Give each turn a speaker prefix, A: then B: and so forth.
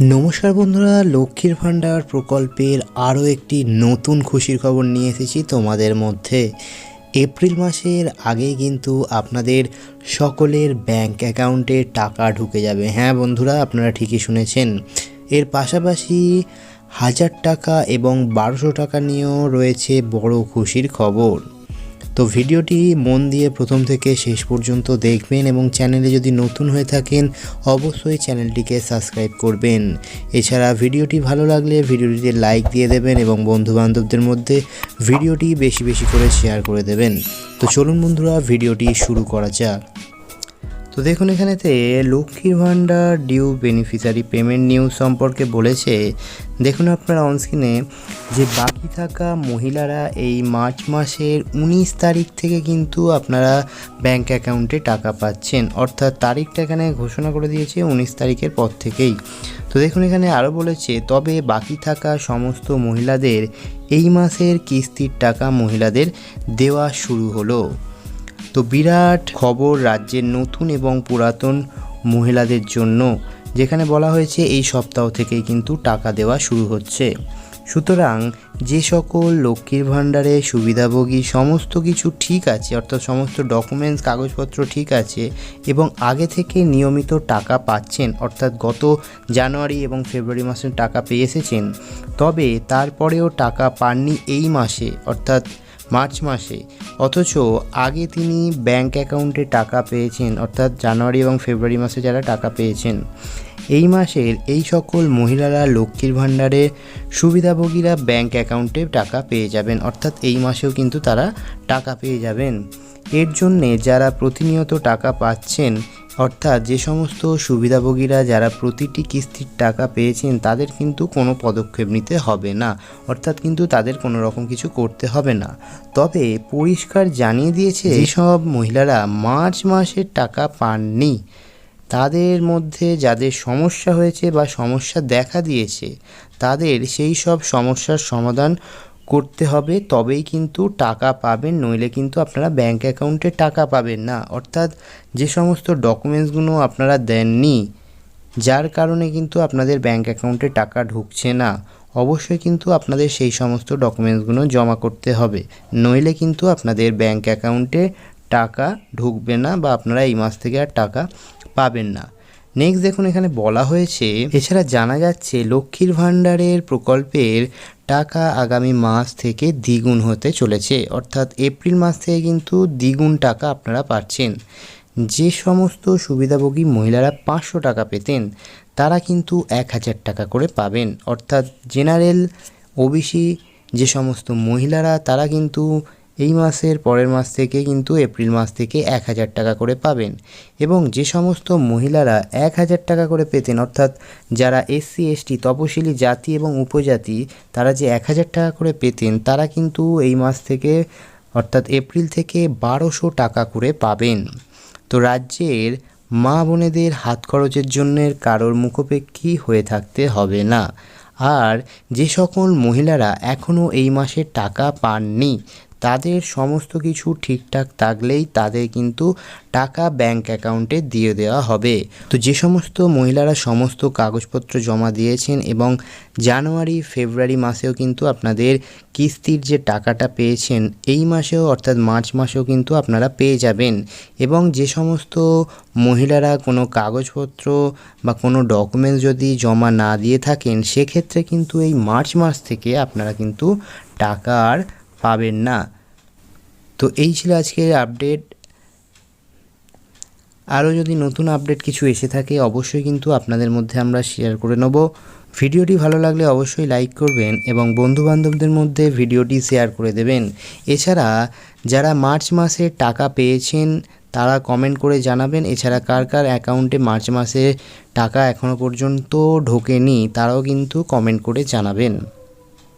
A: নমস্কার বন্ধুরা, লক্ষ্মীর ভাণ্ডার প্রকল্পের আরও একটি নতুন খুশির খবর নিয়ে এসেছি তোমাদের মধ্যে। এপ্রিল মাসের আগেই কিন্তু আপনাদের সকলের ব্যাংক অ্যাকাউন্টে টাকা ঢুকে যাবে। হ্যাঁ বন্ধুরা, আপনারা ঠিকই শুনেছেন। এর পাশাপাশি হাজার টাকা এবং বারোশো টাকা নিয়েও রয়েছে বড় খুশির খবর। তো ভিডিওটি মন দিয়ে প্রথম থেকে শেষ পর্যন্ত দেখবেন এবং চ্যানেলে যদি নতুন হয়ে থাকেন, অবশ্যই চ্যানেলটিকে সাবস্ক্রাইব করবেন। এছাড়া ভিডিওটি ভালো লাগলে ভিডিওটিতে লাইক দিয়ে দেবেন এবং বন্ধুবান্ধবদের মধ্যে ভিডিওটি বেশি বেশি করে শেয়ার করে দেবেন। তো চলুন বন্ধুরা, ভিডিওটি শুরু করা যাক। তো দেখুন এখানেতে, লক্ষ্মীর ভাণ্ডার ডিউ বেনিফিশিয়ারি পেমেন্ট নিউজ সম্পর্কে বলেছে দেখুন আপনারা অনস্ক্রিনে যে বাকি থাকা মহিলারা এই মার্চ মাসের উনিশ তারিখ থেকে কিন্তু আপনারা ব্যাংক অ্যাকাউন্টে টাকা পাচ্ছেন। অর্থাৎ তারিখটা এখানে ঘোষণা করে দিয়েছে উনিশ তারিখের পর থেকেই। তো দেখুন এখানে আরও বলেছে, তবে বাকি থাকা সমস্ত মহিলাদের এই মাসের কিস্তির টাকা মহিলাদের দেওয়া শুরু হলো। তো বিরাট খবর রাজ্যের নতুন এবং পুরাতন মহিলাদের জন্য। যেখানে বলা হয়েছে এই সপ্তাহ থেকেই কিন্তু টাকা দেওয়া শুরু হচ্ছে। সুতরাং যে সকল লক্ষ্মীর ভাণ্ডারে সুবিধাভোগী সমস্ত কিছু ঠিক আছে, অর্থাৎ সমস্ত ডকুমেন্টস কাগজপত্র ঠিক আছে এবং আগে থেকে নিয়মিত টাকা পাচ্ছেন, অর্থাৎ গত জানুয়ারি এবং ফেব্রুয়ারি মাসে টাকা পেয়ে এসেছেন, তবে তারপরেও টাকা পাননি এই মাসে, অর্থাৎ মার্চ মাসে। অথচ আগে তিনি ব্যাংক অ্যাকাউন্টে টাকা পেয়েছেন, অর্থাৎ জানুয়ারি এবং ফেব্রুয়ারি মাসে যারা টাকা পেয়েছেন। এই মাসের এই সকল মহিলারা লক্ষ্মীর ভাণ্ডারে সুবিধাভোগীরা ব্যাংক অ্যাকাউন্টে টাকা পেয়ে যাবেন, অর্থাৎ এই মাসেও কিন্তু তারা টাকা পেয়ে যাবেন। এর জন্যে যারা প্রতিনিয়ত টাকা পাচ্ছেন অর্থাৎ যে সমস্ত সুবিধাভোগীরা যারা প্রতিটি কিস্তির টাকা পেয়েছেন, তাদের কিন্তু কোনো পদক্ষেপ নিতে হবে না। অর্থাৎ কিন্তু তাদের কোনো রকম কিছু করতে হবে না। তবে পরিষ্কার জানিয়ে দিয়েছে, যেসব মহিলারা মার্চ মাসের টাকা পাননি, তাদের মধ্যে যাদের সমস্যা হয়েছে বা সমস্যা দেখা দিয়েছে, তাদের সেই সব সমস্যার সমাধান করতে হবে, তবেই কিন্তু টাকা পাবেন, নইলে কিন্তু আপনারা ব্যাংক অ্যাকাউন্টে টাকা পাবেন না। অর্থাৎ যে সমস্ত ডকুমেন্টসগুলো আপনারা দেননি, যার কারণে কিন্তু আপনাদের ব্যাংক অ্যাকাউন্টে টাকা ঢুকছে না, অবশ্যই কিন্তু আপনাদের সেই সমস্ত ডকুমেন্টসগুলো জমা করতে হবে। নইলে কিন্তু আপনাদের ব্যাংক অ্যাকাউন্টে টাকা ঢুকবে না বা আপনারা এই মাস থেকে আর টাকা পাবেন না। নেক্সট দেখুন এখানে বলা হয়েছে, এছাড়া জানা যাচ্ছে লক্ষ্মীর ভাণ্ডারের প্রকল্পের টাকা আগামী মাস থেকে দ্বিগুণ হতে চলেছে। অর্থাৎ এপ্রিল মাস থেকে কিন্তু দ্বিগুণ টাকা আপনারা পাচ্ছেন। যে সমস্ত সুবিধাভোগী মহিলারা পাঁচশো টাকা পেতেন, তারা কিন্তু এক হাজার টাকা করে পাবেন। অর্থাৎ জেনারেল, ওবিসি যে সমস্ত মহিলারা, তারা কিন্তু এই মাসের পরের মাস থেকে কিন্তু এপ্রিল মাস থেকে এক হাজার টাকা করে পাবেন। এবং যে সমস্ত মহিলারা এক হাজার টাকা করে পেতেন, অর্থাৎ যারা এসসি এসটি তপশিলি জাতি এবং উপজাতি, তারা যে এক হাজার টাকা করে পেতেন, তারা কিন্তু এই মাস থেকে, অর্থাৎ এপ্রিল থেকে বারোশো টাকা করে পাবেন। তো রাজ্যের মা বোনেদের হাত খরচের জন্য কারোর মুখোপেক্ষী হয়ে থাকতে হবে না। আর যে সকল মহিলারা এখনও এই মাসে টাকা পাননি তাদের সমস্ত কিছু ঠিকঠাক থাকলেই তাদের কিন্তু টাকা ব্যাংক অ্যাকাউন্টে দিয়ে দেওয়া হবে। তো যে সমস্ত মহিলারা সমস্ত কাগজপত্র জমা দিয়েছেন এবং জানুয়ারি, ফেব্রুয়ারি মাসেও কিন্তু আপনাদের কিস্তির যে টাকাটা পেয়েছেন, এই মাসেও অর্থাৎ মার্চ মাসেও কিন্তু আপনারা পেয়ে যাবেন। এবং যে সমস্ত মহিলারা কোনো কাগজপত্র বা কোনো ডকুমেন্টস যদি জমা না দিয়ে থাকেন, সেক্ষেত্রে কিন্তু এই মার্চ মাস থেকে আপনারা কিন্তু টাকা আর পাবেন না। তো এই ছিল আজকের আপডেট আরও যদি নতুন আপডেট কিছু এসে থাকে, অবশ্যই কিন্তু আপনাদের মধ্যে আমরা শেয়ার করে নেব। ভিডিওটি ভালো লাগলে অবশ্যই লাইক করবেন এবং বন্ধুবান্ধবদের মধ্যে ভিডিওটি শেয়ার করে দেবেন। এছাড়া, যারা মার্চ মাসে টাকা পেয়েছেন, তারা কমেন্ট করে জানাবেন, এছাড়া কার কার অ্যাকাউন্টে মার্চ মাসে টাকা এখনও পর্যন্ত ঢোকেনি, তারাও কিন্তু কমেন্ট করে জানাবেন।